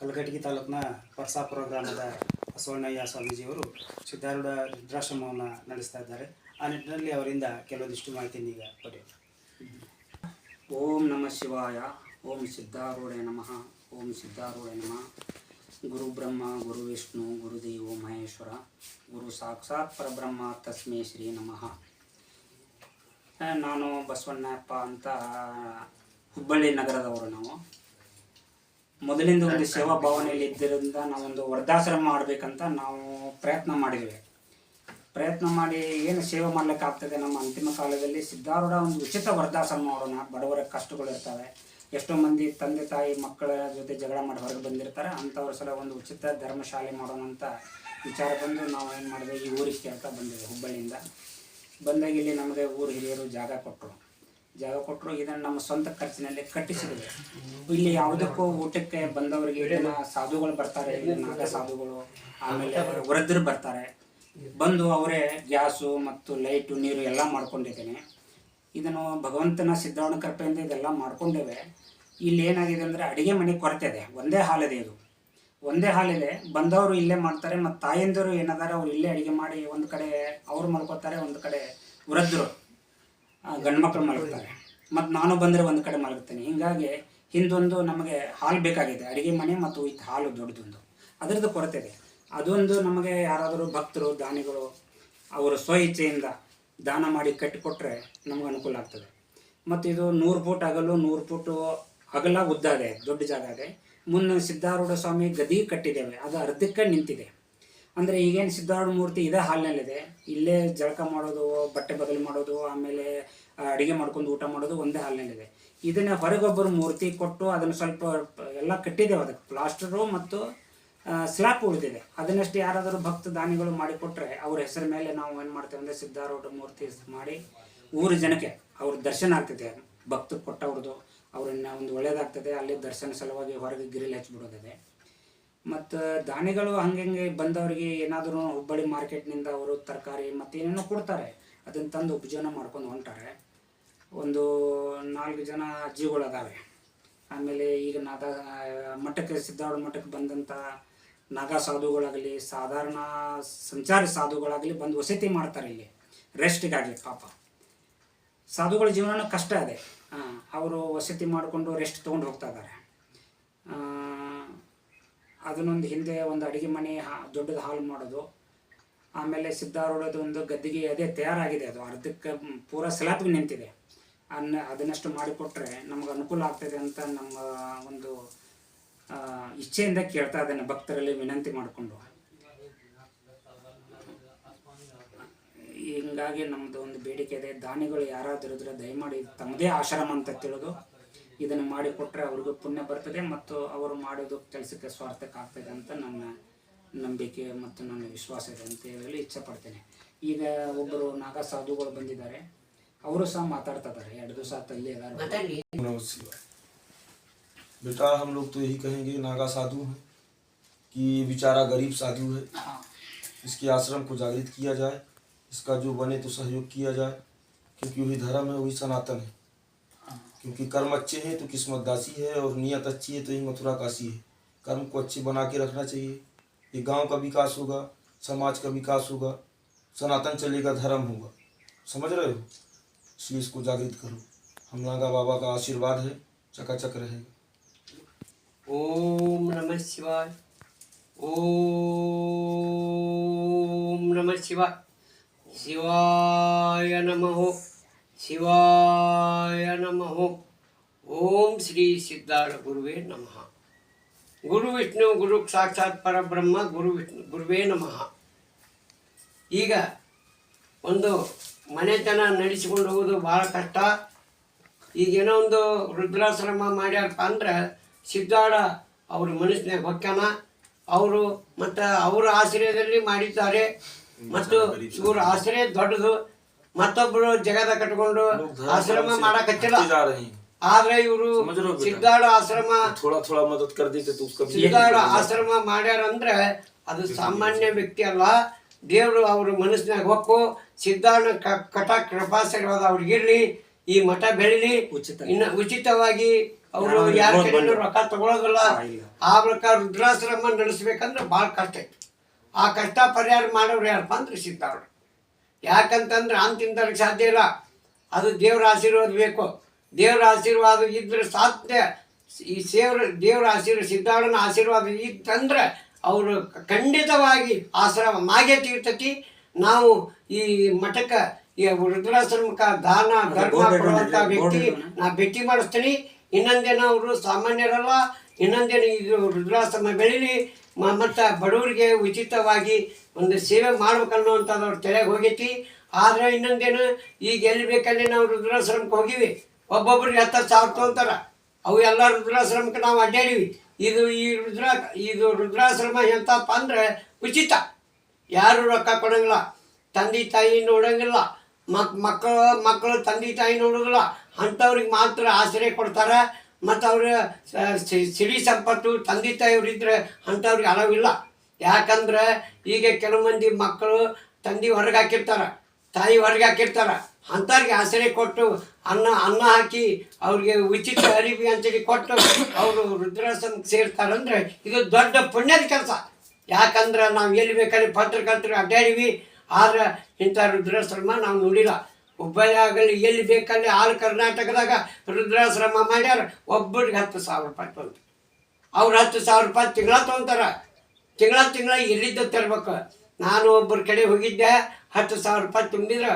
ಕಲಘಟಗಿ ತಾಲೂಕಿನ ಪರ್ಸಾಪುರ ಗ್ರಾಮದ ಬಸವಣ್ಣಯ್ಯ ಸ್ವಾಮೀಜಿಯವರು ಸಿದ್ಧಾರೂಢ ವೃದ್ಧಾಶ್ರಮವನ್ನು ನಡೆಸ್ತಾ ಇದ್ದಾರೆ. ಆ ನಿಟ್ಟಿನಲ್ಲಿ ಅವರಿಂದ ಕೆಲವೊಂದಿಷ್ಟು ಮಾಹಿತಿಯನ್ನು ಈಗ ಪಡೆಯೋಣ. ಓಂ ನಮಃ ಶಿವಾಯ, ಓಂ ಸಿದ್ಧಾರೂಢ ನಮಃ, ಓಂ ಸಿದ್ಧಾರೂಢ ನಮಃ. ಗುರು ಬ್ರಹ್ಮ, ಗುರು ವಿಷ್ಣು ಗುರುದೇವೋ ಮಹೇಶ್ವರ, ಗುರು ಸಾಕ್ಷಾತ್ ಪರಬ್ರಹ್ಮ, ತಸ್ಮೈ ಶ್ರೀ ನಮಃ. ನಾನು ಬಸವಣ್ಣಪ್ಪ ಅಂತ ಹುಬ್ಬಳ್ಳಿ ನಗರದವರು ನಾವು. ಮೊದಲಿಂದ ಒಂದು ಸೇವಾ ಭಾವನೆಯಲ್ಲಿ ಇದ್ದರಿಂದ ನಾವೊಂದು ವೃದ್ಧಾಶ್ರಮ ಮಾಡಬೇಕಂತ ನಾವು ಪ್ರಯತ್ನ ಮಾಡಿದ್ವಿ. ಪ್ರಯತ್ನ ಮಾಡಿ ಏನು ಸೇವೆ ಮಾಡ್ಲಿಕ್ಕೆ ಆಗ್ತದೆ ನಮ್ಮ ಅಂತಿಮ ಕಾಲದಲ್ಲಿ ಸಿದ್ಧಾರೂಢ ಒಂದು ಉಚಿತ ವೃದ್ಧಾಶ್ರಮ ಮಾಡೋಣ. ಬಡವರ ಕಷ್ಟಗಳು ಇರ್ತವೆ. ಎಷ್ಟೋ ಮಂದಿ ತಂದೆ, ತಾಯಿ, ಮಕ್ಕಳ ಜೊತೆ ಜಗಳ ಮಾಡಿ ಹೊರಗೆ ಬಂದಿರ್ತಾರೆ. ಅಂಥವ್ರ ಸಲ ಒಂದು ಉಚಿತ ಧರ್ಮಶಾಲೆ ಮಾಡೋಣ ಅಂತ ವಿಚಾರ ಬಂದು ನಾವು ಏನು ಮಾಡಿದೆ ಈ ಊರಿಗೆ ಕೇಳ್ತಾ ಬಂದಿದ್ದೆ ಹುಬ್ಬಳ್ಳಿಯಿಂದ. ಬಂದಾಗ ಇಲ್ಲಿ ನಮಗೆ ಊರು ಹಿರಿಯರು ಜಾಗ ಕೊಟ್ಟರು ಜಾಗ ಕೊಟ್ಟರು, ಇದನ್ನು ನಮ್ಮ ಸ್ವಂತ ಖರ್ಚಿನಲ್ಲಿ ಕಟ್ಟಿಸಿದ್ರು ಇಲ್ಲಿ ಯಾವುದಕ್ಕೂ ಊಟಕ್ಕೆ ಬಂದವರಿಗೆ ಇದನ್ನ ಸಾಧುಗಳು ಬರ್ತಾರೆ ನಾಗ ಸಾಧುಗಳು, ಆಮೇಲೆ ವೃದ್ಧರು ಬರ್ತಾರೆ. ಬಂದು ಅವರೇ ಗ್ಯಾಸು ಮತ್ತು ಲೈಟು, ನೀರು ಎಲ್ಲ ಮಾಡ್ಕೊಂಡಿದ್ದೇನೆ. ಇದನ್ನು ಭಗವಂತನ ಸಿದ್ಧಾವಣ ಕೃಪೆಯಿಂದ ಇದೆಲ್ಲ ಮಾಡ್ಕೊಂಡೇವೆ. ಇಲ್ಲಿ ಏನಾಗಿದೆ ಅಂದರೆ ಅಡುಗೆ ಮನೆ ಕೊರತೆ ಇದೆ, ಒಂದೇ ಹಾಲಿದೆ ಇದು ಒಂದೇ ಹಾಲಿದೆ ಬಂದವರು ಇಲ್ಲೇ ಮಾಡ್ತಾರೆ, ಮತ್ತು ತಾಯಂದಿರು ಏನದಾರ ಅವ್ರು ಇಲ್ಲೇ ಅಡುಗೆ ಮಾಡಿ ಒಂದು ಕಡೆ ಅವ್ರು ಮಲ್ಕೋತಾರೆ, ಒಂದು ಕಡೆ ವೃದ್ಧರು. ಗಂಡು ಮಕ್ಕಳು ಮಲಗ್ತಾರೆ. ಮತ್ತು ನಾನು ಬಂದರೆ ಒಂದು ಕಡೆ ಮಲಗ್ತೇನೆ. ಹೀಗಾಗಿ ಹಿಂದೊಂದು ನಮಗೆ ಹಾಲು ಬೇಕಾಗಿದೆ. ಅಡುಗೆ ಮನೆ ಮತ್ತು ಇದು ಹಾಲು ದೊಡ್ಡದೊಂದು. ಅದರದ್ದು ಕೊರತೆ ಇದೆ. ಅದೊಂದು ನಮಗೆ ಯಾರಾದರೂ ಭಕ್ತರು, ದಾನಿಗಳು, ಅವರು ಸ್ವ ಇಚ್ಛೆಯಿಂದ ದಾನ ಮಾಡಿ ಕಟ್ಟಿಕೊಟ್ರೆ ನಮ್ಗೆ ಅನುಕೂಲ ಆಗ್ತದೆ. ಮತ್ತು ಇದು ನೂರು ಫೂಟ್ ಅಗಲು ನೂರು ಫೂಟು ಅಗಲ ಉದ್ದ ಇದೆ, ದೊಡ್ಡ ಜಾಗ ಇದೆ. ಮುನ್ನ ಸಿದ್ಧಾರೂಢ ಸ್ವಾಮಿ ಗದಿ ಕಟ್ಟಿದ್ದೇವೆ. ಅದು ಅರ್ಧಕ್ಕೆ ನಿಂತಿದೆ. ಅಂದರೆ ಈಗೇನು ಸಿದ್ಧಾರೂಢ ಮೂರ್ತಿ ಇದೇ ಹಾಲಿನಲ್ಲಿದೆ. ಇಲ್ಲೇ ಜಳಕ ಮಾಡೋದು, ಬಟ್ಟೆ ಬದಲು ಮಾಡೋದು, ಆಮೇಲೆ ಅಡುಗೆ ಮಾಡ್ಕೊಂಡು ಊಟ ಮಾಡೋದು ಒಂದೇ ಹಾಲಿನಲ್ಲಿದೆ. ಇದನ್ನು ಹೊರಗೊಬ್ಬರು ಮೂರ್ತಿ ಕೊಟ್ಟು ಅದನ್ನು ಸ್ವಲ್ಪ ಎಲ್ಲ ಕಟ್ಟಿದ್ದೇವೆ ಅದಕ್ಕೆ. ಪ್ಲಾಸ್ಟರು ಮತ್ತು ಸ್ಲ್ಯಾಪ್ ಉಳಿದಿದೆ. ಅದನ್ನಷ್ಟು ಯಾರಾದರೂ ಭಕ್ತ ದಾನಿಗಳು ಮಾಡಿಕೊಟ್ರೆ ಅವ್ರ ಹೆಸರ ಮೇಲೆ ನಾವು ಏನು ಮಾಡ್ತೇವೆ ಅಂದರೆ ಸಿದ್ಧಾರೂಢ ಮೂರ್ತಿ ಮಾಡಿ ಊರ ಜನಕ್ಕೆ ಅವ್ರ ದರ್ಶನ ಆಗ್ತದೆ. ಭಕ್ತ ಕೊಟ್ಟವ್ರದ್ದು, ಅವ್ರನ್ನ ಒಂದು ಒಳ್ಳೇದಾಗ್ತದೆ. ಅಲ್ಲಿ ದರ್ಶನ ಸಲುವಾಗಿ ಹೊರಗೆ ಗಿರಿಲಿ ಹಚ್ಬಿಡೋದಿದೆ. ಮತ್ತು ದಾನಿಗಳು ಹಂಗೆ ಬಂದವರಿಗೆ ಏನಾದರೂ ಹುಬ್ಬಳ್ಳಿ ಮಾರ್ಕೆಟ್ನಿಂದ ಅವರು ತರಕಾರಿ ಮತ್ತು ಏನೇನೋ ಕೊಡ್ತಾರೆ. ಅದನ್ನು ತಂದು ಉಪಜೀವನ ಮಾಡ್ಕೊಂಡು ಹೊಂಟಾರೆ ಒಂದು ನಾಲ್ಕು ಜನ ಅಜ್ಜಿಗಳು ಅದಾವೆ. ಆಮೇಲೆ ಈಗ ನಾದ, ಮಠಕ್ಕೆ ಸಿದ್ಧಾರೂಢ ಮಠಕ್ಕೆ ಬಂದಂಥ ನಾಗಾ ಸಾಧುಗಳಾಗಲಿ, ಸಾಧಾರಣ ಸಂಚಾರಿ ಸಾಧುಗಳಾಗಲಿ ಬಂದು ವಸತಿ ಮಾಡ್ತಾರೆ ಇಲ್ಲಿ. ರೆಸ್ಟಿಗಾಗಲಿ ಪಾಪ. ಸಾಧುಗಳ ಜೀವನ ಕಷ್ಟ ಇದೆ ಅವರು ವಸತಿ ಮಾಡಿಕೊಂಡು ರೆಸ್ಟ್ ತೊಗೊಂಡು ಹೋಗ್ತಾ ಇದ್ದಾರೆ ಅದನ್ನೊಂದು ಹಿಂದೆ ಒಂದು ಅಡುಗೆ ಮನೆ ಹಾ- ದೊಡ್ಡದು ಹಾಲ್ ಮಾಡೋದು. ಆಮೇಲೆ ಸಿದ್ಧಾರೂಢದ ಒಂದು ಗದ್ದಿಗೆ ಅದೇ ತಯಾರಾಗಿದೆ ಅದು. ಅರ್ಧಕ್ಕೆ ಪೂರ ಸ್ಲ್ಯಾಬ್ಗೆ ನಿಂತಿದೆ. ಅನ್ನ, ಅದನ್ನಷ್ಟು ಮಾಡಿಕೊಟ್ರೆ ನಮ್ಗೆ ಅನುಕೂಲ ಆಗ್ತದೆ ಅಂತ ನಮ್ಮ ಒಂದು ಇಚ್ಛೆಯಿಂದ ಕೇಳ್ತಾ ಇದ್ದೇನೆ ಭಕ್ತರಲ್ಲಿ ವಿನಂತಿ ಮಾಡಿಕೊಂಡು. ಹಿಂಗಾಗಿ ನಮ್ಮದು ಒಂದು ಬೇಡಿಕೆ ಇದೆ. ದಾನಿಗಳು ಯಾರಾದರೂ ಇದ್ರೆ ದಯಮಾಡಿ ತಮ್ಮದೇ ಆಶ್ರಮ ಅಂತ ತಿಳಿದು ಇದನ್ನು ಮಾಡಿಕೊಟ್ರೆ ಅವ್ರಿಗೂ ಪುಣ್ಯ ಬರ್ತದೆ ಮತ್ತು ಅವರು ಮಾಡೋದು ಕೆಲಸಕ್ಕೆ ಸ್ವಾರ್ಥಕ್ಕೆ ಆಗ್ತದೆ ಅಂತ ನನ್ನ ನಂಬಿಕೆ ಮತ್ತು ನನ್ನ ವಿಶ್ವಾಸ ಇದೆ ಅಂತ ಹೇಳಲು ಇಚ್ಛೆ ಪಡ್ತೇನೆ ಈಗ ಒಬ್ಬರು ನಾಗಾ ಸಾಧುಗಳು ಬಂದಿದ್ದಾರೆ ಅವರು ಸಹ ಮಾತಾಡ್ತಾ ಇದ್ದಾರೆ ಎರಡು ದಿವಸ ತಲ್ಲಿ ಇದ್ದಾರೆ नमः शिवाय बेटा हम लोग तो यही कहेंगे नागा साधु हैं कि ये बेचारा गरीब साधु है इसके आश्रम को जागृत किया जाए इसका जो बने तो सहयोग किया जाए क्योंकि वही धर्म है वही सनातन है क्योंकि कर्म अच्छे हैं तो किस्मत दासी है और नियत अच्छी है तो ही मथुरा काशी है। कर्म को अच्छे बना के रखना चाहिए। ये गाँव का विकास होगा, समाज का विकास होगा, सनातन चलेगा, धर्म होगा। समझ रहे हो? इसलिए इसको जागृत करो। हम नागा बाबा का आशीर्वाद है, चकाचक रहेगा। ओम नमः शिवाय। ओम नमः शिवाय। शिवाय नमः। ಶಿವಾಯ ನಮಃ. ಓಂ ಶ್ರೀ ಸಿದ್ಧಾರ್ಥ ಗುರುವೇ ನಮಃ. ಗುರು ವಿಷ್ಣು ಗುರು ಸಾಕ್ಷಾತ್ ಪರಬ್ರಹ್ಮ ಗುರು ವಿಷ್ಣು ಗುರುವೇ ನಮಃ. ಈಗ ಒಂದು ಮನೆತನ ನಡೆಸಿಕೊಂಡು ಹೋಗೋದು ಭಾಳ ಕಷ್ಟ. ಈಗೇನೋ ಒಂದು ವೃದ್ಧಾಶ್ರಮ ಮಾಡ್ಯಾರಪ್ಪ ಅಂದ್ರೆ ಸಿದ್ಧಾಡ ಅವ್ರ ಮನಸ್ಸಿನಾಗ ಹೊಕ್ಕಾನ ಅವರು ಮತ್ತು ಅವರ ಆಶ್ರಯದಲ್ಲಿ ಮಾಡಿದ್ದಾರೆ. ಮತ್ತು ಇವ್ರ ಆಶ್ರಯ ದೊಡ್ಡದು. ಮತ್ತೊಬ್ರು ಜಗದ ಕಟ್ಕೊಂಡು ಆಶ್ರಮ ಮಾಡಕ್ ಆದ್ರೆ ಇವರು ಸಿದ್ಧಾರ್ಥ ಆಶ್ರಮ ಸಿದ್ಧಾರ್ಥ ಆಶ್ರಮ ಮಾಡ್ಯಾರ ಅಂದ್ರೆ ಅದು ಸಾಮಾನ್ಯ ವ್ಯಕ್ತಿ ಅಲ್ಲ. ದೇವರು ಅವ್ರ ಮನಸ್ಸಿನಾಗ ಹೊಕ್ಕು. ಸಿದ್ಧಾರ್ಥ ಕಟ ಕೃಪಾಸಕವಾದ ಅವ್ರಿಗಿರ್ಲಿ ಈ ಮಠ ಬೆಳಿಲಿ. ಉಚಿತ. ಇನ್ನ ಉಚಿತವಾಗಿ ಅವರು ಯಾರ ಕಡೆಯೂ ರೊಕ್ಕ ತಗೊಳೋದಲ್ಲ. ಆ ಪ್ರಕಾರ ರುದ್ರಾಶ್ರಮ ನಡೆಸ್ಬೇಕಂದ್ರೆ ಬಹಳ ಕಷ್ಟ ಆ ಕಷ್ಟ ಪರಿಹಾರ ಮಾಡೋರು ಯಾರಪ್ಪ ಅಂದ್ರೆ ಸಿದ್ಧಾರ್ಥ ಯಾಕಂತಂದ್ರೆ ಅಂತಿಂತರಿಗೆ ಸಾಧ್ಯ ಇಲ್ಲ. ಅದು ದೇವರ ಆಶೀರ್ವಾದ ಬೇಕು. ದೇವರ ಆಶೀರ್ವಾದ ಇದ್ರೆ ಸಾಧ್ಯ. ಈ ಸೇವ್ರ ದೇವರ ಆಶೀರ್ವಾದ ಸಿದ್ಧಾರೂಢನ ಆಶೀರ್ವಾದ ಇತ್ತಂದ್ರೆ ಅವರು ಖಂಡಿತವಾಗಿ ಆಶ್ರಮ ಮಾಗೆ ತೀರ್ತತಿ. ನಾವು ಈ ಮಠಕ್ಕೆ ಈ ವೃದ್ಧಾಶ್ರಮಕ ದಾನ ಧರ್ಮ ಬೋರ್ಡ್ ಕೊಡುವಂಥ ವ್ಯಕ್ತಿ. ನಾ ಭೇಟಿ ಮಾಡಿಸ್ತೀನಿ. ಇನ್ನೊಂದೇನ ಅವರು ಸಾಮಾನ್ಯರಲ್ಲ ಇನ್ನೊಂದೇನು ಇದು ವೃದ್ಧಾಶ್ರಮ ಬೆಳೀಲಿ. ಮತ್ತು ಬಡವರಿಗೆ ಉಚಿತವಾಗಿ ಒಂದು ಸೇವೆ ಮಾಡ್ಬೇಕನ್ನೋವಂಥದ್ದು ಅವ್ರ ತಲೆಗೆ ಹೋಗೈತಿ. ಆದ್ರೆ ಇನ್ನೊಂದೇನು, ಈಗ ಎಲ್ಲಿ ಬೇಕಲ್ಲಿ ನಾವು ರುದ್ರಾಶ್ರಮಕ್ಕೆ ಹೋಗಿವಿ. ಒಬ್ಬೊಬ್ರಿಗೆ ಹತ್ತು ಸಾವಿರ ತೊಗೊಂತಾರ. ಅವು ಎಲ್ಲ ರುದ್ರಾಶ್ರಮಕ್ಕೆ ನಾವು ಅಡ್ಡಾಡಿವಿ. ಇದು ಈ ರುದ್ರ ಇದು ರುದ್ರಾಶ್ರಮ ಎಂತಪ್ಪ ಅಂದ್ರೆ ಉಚಿತ. ಯಾರು ರೊಕ್ಕ ಕೊಡೋಂಗಿಲ್ಲ. ತಂದೆ ತಾಯಿ ನೋಡೋಂಗಿಲ್ಲ. ಮಕ್, ಮಕ್ಕಳು ಮಕ್ಕಳು ತಂದೆ ತಾಯಿ ನೋಡೋದಿಲ್ಲ. ಅಂಥವ್ರಿಗೆ ಮಾತ್ರ ಆಶ್ರಯ ಕೊಡ್ತಾರೆ. ಮತ್ತು ಅವ್ರ ಸಿಡಿ ಸಂಪತ್ತು ತಂದೆ ತಾಯಿಯವ್ರಿದ್ರೆ ಅಂಥವ್ರಿಗೆ ಅಳವಿಲ್ಲ ಯಾಕಂದ್ರೆ ಈಗ ಕೆಲವು ಮಂದಿ ಮಕ್ಕಳು ತಂದೆ ಹೊರಗೆ ಹಾಕಿರ್ತಾರೆ, ತಾಯಿ ಹೊರಗೆ ಹಾಕಿರ್ತಾರ, ಅಂಥವ್ರಿಗೆ ಆಸರೆ ಕೊಟ್ಟು ಅನ್ನ ಅನ್ನ ಹಾಕಿ ಅವ್ರಿಗೆ ಉಚಿತ ಅರಿವಿ ಅಂತೇಳಿ ಕೊಟ್ಟು ಅವರು ರುದ್ರಾಶ್ರಮಕ್ಕೆ ಸೇರ್ತಾರಂದ್ರೆ ಇದು ದೊಡ್ಡ ಪುಣ್ಯದ ಕೆಲಸ. ಯಾಕಂದ್ರೆ ನಾವು ಎಲ್ಲಿ ಬೇಕಾದ್ರೆ ಪತ್ರಕರ್ತರು ಅಡ್ಡಾಡಿವಿ, ಆದ್ರೆ ಇಂಥ ರುದ್ರಾಶ್ರಮ ನಾವು ನೋಡಿಲ್ಲ. ಹುಬ್ಬಳ್ಳಿ ಆಗಲಿ, ಎಲ್ಲಿ ಬೇಕಲ್ಲಿ ಆಲ್ ಕರ್ನಾಟಕದಾಗ ರುದ್ರಾಶ್ರಮ ಮಾಡ್ಯಾರ, ಒಬ್ಬರಿಗೆ ಹತ್ತು ಸಾವಿರ ರೂಪಾಯಿ ತೊಗೊಂಡು ಅವ್ರು ಹತ್ತು ಸಾವಿರ ರೂಪಾಯಿ ತಿಂಗಳ ತೊಗೊಂತಾರ. ತಿಂಗಳ ತಿಂಗಳ ಎಲ್ಲಿದ್ದ ತರ್ಬೇಕು? ನಾನು ಒಬ್ಬರ ಕಡೆ ಹೋಗಿದ್ದೆ, ಹತ್ತು ಸಾವಿರ ರೂಪಾಯಿ ತುಂಬಿದ್ರೆ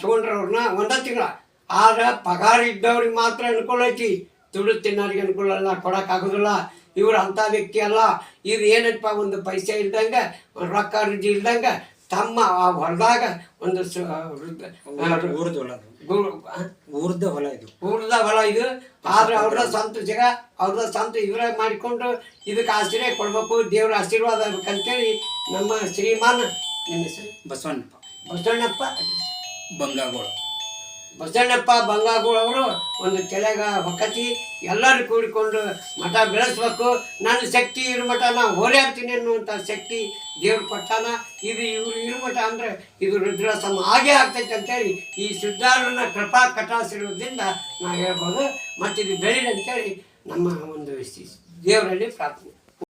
ತೊಗೊಂಡ್ರೆ ಅವ್ರನ್ನ ಒಂದೇ ತಿಂಗಳ. ಆದ್ರೆ ಪಗಾರ ಇದ್ದವ್ರಿಗೆ ಮಾತ್ರ ಅನುಕೂಲ ಐತಿ. ದುಡ್ಡು ತಿನ್ನೋರಿಗೆ ಅನುಕೂಲ ಅಲ್ಲ ಕೊಡೋಕ್ಕಾಗೋದಿಲ್ಲ ಇವ್ರು ಅಂಥ ವ್ಯಕ್ತಿ ಅಲ್ಲ. ಇವ್ರು ಏನಪ್ಪ ಒಂದು ಪೈಸೆ ಇಲ್ದಂಗೆ ರೊಕ್ಕ ರುಜಿ ಇಲ್ದಂಗೆ ತಮ್ಮ ಆ ಹೊಲದಾಗ ಒಂದು ಸ ವೃದ್ಧ- ಊರ್ದು ಹೊಲ ಅದು. ಗುರು ಆ? ಊರ್ದ ಹೊಲ ಇದು. ಊರ್ದ ಹೊಲ ಇದು. ಆದ್ರೆ ಅವ್ರ ಸ್ವಂತ ಅವ್ರ ಸಂತ ಇವರ ಮಾಡಿಕೊಂಡು ಇದಕ್ಕೆ ಆಶ್ರಯ ಕೊಡ್ಬೇಕು ದೇವ್ರ ಆಶೀರ್ವಾದ ಅಂತೇಳಿ ನಮ್ಮ ಶ್ರೀಮಾನ್ ನಿಮ್ಮ ಹೆಸರು? ಬಸವಣ್ಣಪ್ಪ. ಬಸವಣ್ಣಪ್ಪ. ಬಂಗಾಗೋಳ. ಬಸವಣ್ಣಪ್ಪ ಬಂಗಾಗೋಳ್ ಒಂದು ಕೆಳಗೆ ಹೊಕ್ಕತಿ, ಎಲ್ಲರೂ ಕೂಡಿಕೊಂಡು ಮಠ ಬೆಳೆಸ್ಬೇಕು. ನನ್ನ ಶಕ್ತಿ ಇರೋ ಮಠ ನಾನು ಹೋರಾಡ್ತೀನಿ ಅನ್ನುವಂಥ ಶಕ್ತಿ ದೇವ್ರು ಕೊಟ್ಟಾನ. ಇದು ಇವರು ಇರು ಮಠ ಅಂದರೆ ಇದು ಸಮ ಹಾಗೆ ಆಗ್ತೈತೆ ಅಂತೇಳಿ ಈ ಸಿದ್ಧಾರೂಢನ ಕೃಪಾ ಕಟಾಸಿರೋದ್ರಿಂದ ನಾವು ಹೇಳ್ಬೋದು. ಮತ್ತು ಇದು ಬೆಳೀಲಿ ಅಂತೇಳಿ ನಮ್ಮ ಒಂದು ದೇವರಲ್ಲಿ ಪ್ರಾರ್ಥನೆ.